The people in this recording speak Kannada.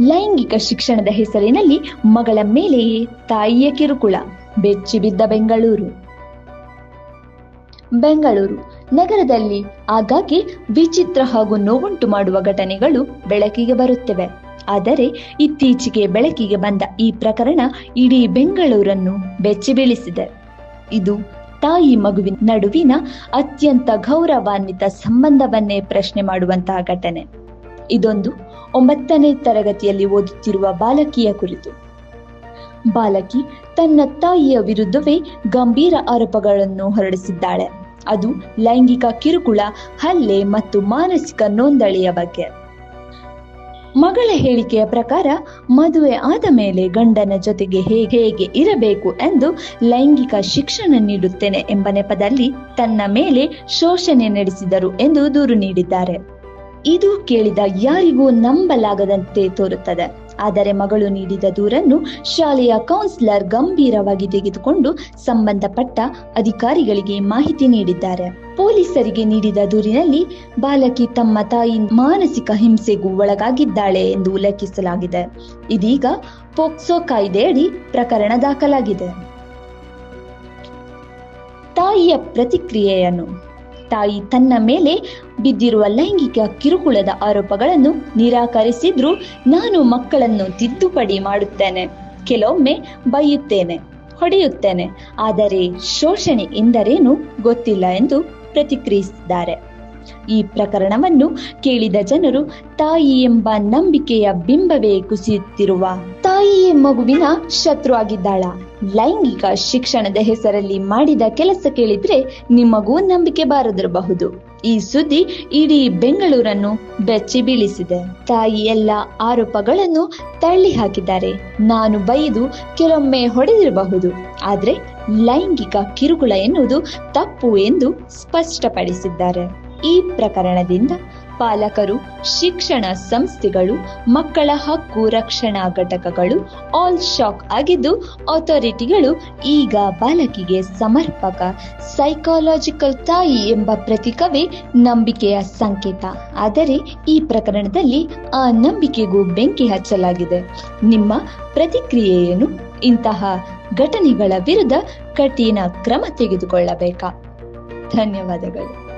ಲೈಂಗಿಕ ಶಿಕ್ಷಣದ ಹೆಸರಿನಲ್ಲಿ ಮಗಳ ಮೇಲೆಯೇ ತಾಯಿಯ ಕಿರುಕುಳ, ಬೆಚ್ಚಿ ಬಿದ್ದ ಬೆಂಗಳೂರು. ಬೆಂಗಳೂರು ನಗರದಲ್ಲಿ ಆಗಾಗ್ಗೆ ವಿಚಿತ್ರ ಹಾಗೂ ನೋವುಂಟು ಮಾಡುವ ಘಟನೆಗಳು ಬೆಳಕಿಗೆ ಬರುತ್ತಿವೆ. ಆದರೆ ಇತ್ತೀಚೆಗೆ ಬೆಳಕಿಗೆ ಬಂದ ಈ ಪ್ರಕರಣ ಇಡೀ ಬೆಂಗಳೂರನ್ನು ಬೆಚ್ಚಿ ಬೀಳಿಸಿದೆ. ಇದು ತಾಯಿ ಮಗುವಿನ ನಡುವಿನ ಅತ್ಯಂತ ಗೌರವಾನ್ವಿತ ಸಂಬಂಧವನ್ನೇ ಪ್ರಶ್ನೆ ಮಾಡುವಂತಹ ಘಟನೆ. ಇದೊಂದು ಒಂಬತ್ತನೇ ತರಗತಿಯಲ್ಲಿ ಓದುತ್ತಿರುವ ಬಾಲಕಿಯ ಕುರಿತು. ಬಾಲಕಿ ತನ್ನ ತಾಯಿಯ ವಿರುದ್ಧವೇ ಗಂಭೀರ ಆರೋಪಗಳನ್ನು ಹೊರಡಿಸಿದ್ದಾಳೆ. ಅದು ಲೈಂಗಿಕ ಕಿರುಕುಳ, ಹಲ್ಲೆ ಮತ್ತು ಮಾನಸಿಕ ನೋಂದಣಿಯ ಬಗ್ಗೆ. ಮಗಳ ಹೇಳಿಕೆಯ ಪ್ರಕಾರ ಮದುವೆ ಆದ ಮೇಲೆ ಗಂಡನ ಜೊತೆಗೆ ಹೇಗೆ ಹೇಗೆ ಇರಬೇಕು ಎಂದು ಲೈಂಗಿಕ ಶಿಕ್ಷಣ ನೀಡುತ್ತೇನೆ ಎಂಬ ನೆಪದಲ್ಲಿ ತನ್ನ ಮೇಲೆ ಶೋಷಣೆ ನಡೆಸಿದರು ಎಂದು ದೂರು ನೀಡಿದ್ದಾರೆ. ಇದು ಕೇಳಿದ ಯಾರಿಗೂ ನಂಬಲಾಗದಂತೆ ತೋರುತ್ತದೆ. ಆದರೆ ಮಗಳು ನೀಡಿದ ದೂರನ್ನು ಶಾಲೆಯ ಕೌನ್ಸಿಲರ್ ಗಂಭೀರವಾಗಿ ತೆಗೆದುಕೊಂಡು ಸಂಬಂಧಪಟ್ಟ ಅಧಿಕಾರಿಗಳಿಗೆ ಮಾಹಿತಿ ನೀಡಿದ್ದಾರೆ. ಪೊಲೀಸರಿಗೆ ನೀಡಿದ ದೂರಿನಲ್ಲಿ ಬಾಲಕಿ ತಮ್ಮ ತಾಯಿ ಮಾನಸಿಕ ಹಿಂಸೆಗೂ ಒಳಗಾಗಿದ್ದಾಳೆ ಎಂದು ಉಲ್ಲೇಖಿಸಲಾಗಿದೆ. ಇದೀಗ ಪೋಕ್ಸೋ ಕಾಯ್ದೆಯಡಿ ಪ್ರಕರಣ ದಾಖಲಾಗಿದೆ. ತಾಯಿಯ ಪ್ರತಿಕ್ರಿಯೆಯನ್ನು ತಾಯಿ ತನ್ನ ಮೇಲೆ ಬಿದ್ದಿರುವ ಲೈಂಗಿಕ ಕಿರುಕುಳದ ಆರೋಪಗಳನ್ನು ನಿರಾಕರಿಸಿದ್ರು ನಾನು ಮಕ್ಕಳನ್ನು ತಿದ್ದುಪಡಿ ಮಾಡುತ್ತೇನೆ. ಕೆಲವೊಮ್ಮೆ ಬೈಯುತ್ತೇನೆ, ಹೊಡೆಯುತ್ತೇನೆ. ಆದರೆ ಶೋಷಣೆ ಎಂದರೇನು ಗೊತ್ತಿಲ್ಲ ಎಂದು ಪ್ರತಿಕ್ರಿಯಿಸಿದ್ದಾರೆ. ಈ ಪ್ರಕರಣವನ್ನು ಕೇಳಿದ ಜನರು ತಾಯಿ ಎಂಬ ನಂಬಿಕೆಯ ಬಿಂಬವೇ ಕುಸಿಯುತ್ತಿರುವ ತಾಯಿಯೇ ಮಗುವಿನ ಶತ್ರು ಆಗಿದ್ದಾಳ ಲೈಂಗಿಕ ಶಿಕ್ಷಣದ ಹೆಸರಲ್ಲಿ ಮಾಡಿದ ಕೆಲಸ ಕೇಳಿದ್ರೆ ನಿಮಗೂ ನಂಬಿಕೆ ಬಾರದಿರಬಹುದು. ಈ ಸುದ್ದಿ ಇಡೀ ಬೆಂಗಳೂರನ್ನು ಬೆಚ್ಚಿ ಬೀಳಿಸಿದೆ. ತಾಯಿ ಎಲ್ಲ ಆರೋಪಗಳನ್ನು ತಳ್ಳಿ ಹಾಕಿದ್ದಾರೆ. ನಾನು ಬೈದು ಕೆಲವೊಮ್ಮೆ ಹೊಡೆದಿರಬಹುದು. ಆದ್ರೆ ಲೈಂಗಿಕ ಕಿರುಕುಳ ಎನ್ನುವುದು ತಪ್ಪು ಎಂದು ಸ್ಪಷ್ಟಪಡಿಸಿದ್ದಾರೆ. ಈ ಪ್ರಕರಣದಿಂದ ಪಾಲಕರು, ಶಿಕ್ಷಣ ಸಂಸ್ಥೆಗಳು, ಮಕ್ಕಳ ಹಕ್ಕು ರಕ್ಷಣಾ ಘಟಕಗಳು, ಆಲ್ ಶಾಕ್ ಆಗಿದ್ದು, ಅಥಾರಿಟಿಗಳು ಈಗ ಬಾಲಕಿಗೆ ಸಮರ್ಪಕ ಸೈಕಾಲಜಿಕಲ್ ತಾಯಿ ಎಂಬ ಪ್ರತೀಕವೇ ನಂಬಿಕೆಯ ಸಂಕೇತ. ಆದರೆ ಈ ಪ್ರಕರಣದಲ್ಲಿ ಆ ನಂಬಿಕೆಗೂ ಬೆಂಕಿ ಹಚ್ಚಲಾಗಿದೆ. ನಿಮ್ಮ ಪ್ರತಿಕ್ರಿಯೆಯನ್ನು ಇಂತಹ ಘಟನೆಗಳ ವಿರುದ್ಧ ಕಠಿಣ ಕ್ರಮ ತೆಗೆದುಕೊಳ್ಳಬೇಕಾ? ಧನ್ಯವಾದಗಳು.